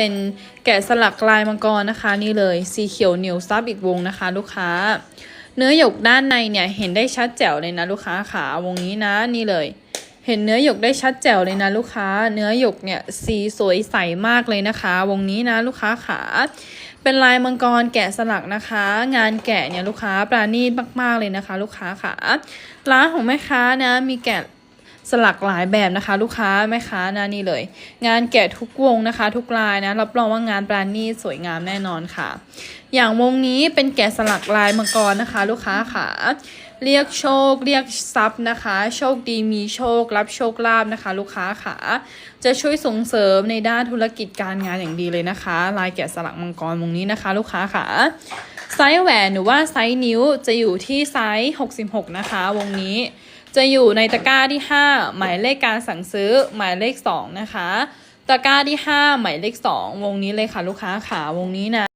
เป็นแกะสลักลายมังกรนะคะ นี่เลยสีเขียวเหนียวซับอีกวงนะคะ ลูกค้า เนื้อหยกด้านในเนี่ยเห็นได้ชัดแจ๋วเลยนะลูกค้าขาวงนี้นะนี่เลย เห็นเนื้อหยกได้ชัดแจ๋วเลยนะลูกค้า เนื้อหยกเนี่ยสีสวยใสมากเลยนะคะ วงนี้นะลูกค้าขาเป็นลายมังกรแกะสลักนะคะ งานแกะเนี่ยลูกค้าปราณีตมากๆเลยนะคะ ลูกค้าขาร้านของแม่ค้านะมีแกะ สลักหลายแบบนะคะ ลูกค้าแม่ค้านะนี่เลย งานแกะทุกวงนะคะ ทุกลายนะรับรองว่างานปราณีสวยงามแน่นอนค่ะ อย่างวงนี้เป็นแกะสลักลายมังกรนะคะ ลูกค้าขาเรียกโชค เรียกทรัพย์นะคะ โชคดีมีโชครับโชคลาภนะคะ ลูกค้าขาจะช่วยส่งเสริมในด้านธุรกิจการงานอย่างดีเลยนะคะ ลายแกะสลักมังกรวงนี้นะคะ ลูกค้าขา ไซส์แหวนหรือว่าไซส์นิ้วจะอยู่ที่ไซส์ 66 นะคะ วงนี้จะอยู่ในตะกร้าที่ 5 หมายเลขการสั่งซื้อหมายเลข 2 นะคะ ตะกร้าที่ 5 หมายเลข 2 วงนี้เลยค่ะลูกค้าขาวงนี้นะ